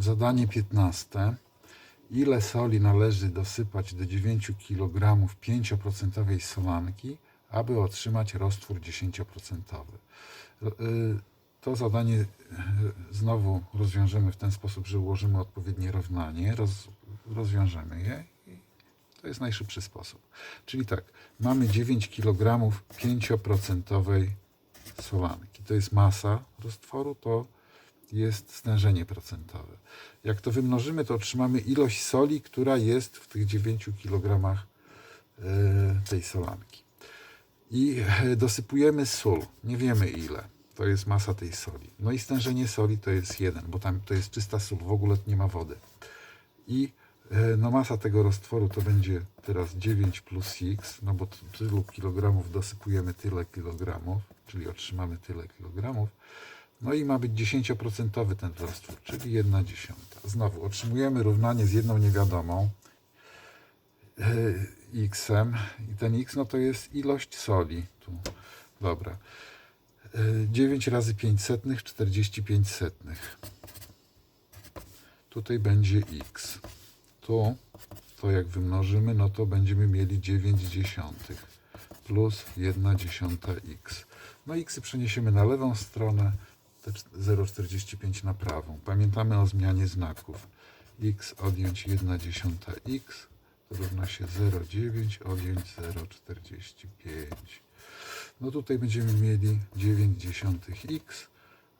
Zadanie 15. Ile soli należy dosypać do 9 kg 5% solanki, aby otrzymać roztwór 10%? Y, To zadanie y, znowu rozwiążemy w ten sposób, że ułożymy odpowiednie równanie, roz, rozwiążemy je i to jest najszybszy sposób. Czyli tak, mamy 9 kg 5% solanki. To jest masa roztworu, to jest stężenie procentowe. Jak to wymnożymy, to otrzymamy ilość soli, która jest w tych 9 kg e, tej solanki. I e, dosypujemy sól. Nie wiemy ile. To jest masa tej soli. No i stężenie soli to jest 1, bo tam to jest czysta sól, w ogóle nie ma wody. I e, no masa tego roztworu to będzie teraz 9 plus x, no bo tylu kilogramów dosypujemy tyle kilogramów, czyli otrzymamy tyle kilogramów. No i ma być 10% ten roztwór, czyli 1 dziesiąta. Znowu otrzymujemy równanie z jedną niewiadomą e, x-em i ten x no to jest ilość soli. Tu. Dobra. E, 9 razy 5 setnych, 45 setnych. Tutaj będzie x. Tu, to jak wymnożymy, no to będziemy mieli 9 dziesiątych plus 1 dziesiąta x. No x przeniesiemy na lewą stronę, 0,45 na prawą. Pamiętamy o zmianie znaków. x odjąć 1 dziesiąta x równa się 0,9 odjąć 0,45. No tutaj będziemy mieli 9 dziesiątych x,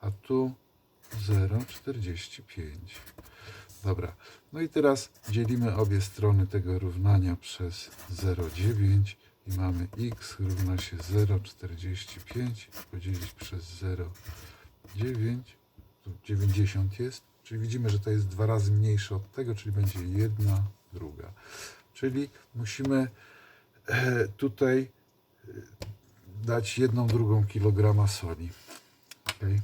a tu 0,45. Dobra, no i teraz dzielimy obie strony tego równania przez 0,9 i mamy x równa się 0,45 podzielić przez 0,9, tu 90 jest, czyli widzimy, że to jest dwa razy mniejsze od tego, czyli będzie jedna druga. Czyli musimy e, tutaj e, dać jedną drugą kilograma soli. Okay?